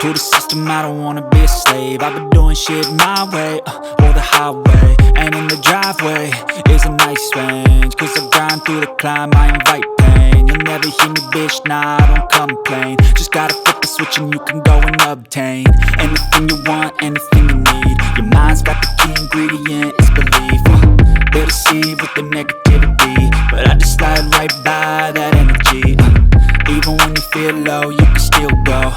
To the system, I don't wanna be a slave. I've been doing shit my way, uh, or the highway. And in the driveway is a nice range. Cause I grind through the climb, I invite pain. You'll never hear me, bitch, nah, I don't complain. Just gotta flip the switch and you can go and obtain anything you want, anything you need. Your mind's got the key ingredient, it's belief. Uh, they deceive with the negativity, but I just slide right by that energy. Uh, even when you feel low, you can still go.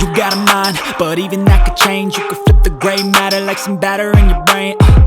You got a mind, but even that could change. You could flip the gray matter like some batter in your brain. Uh,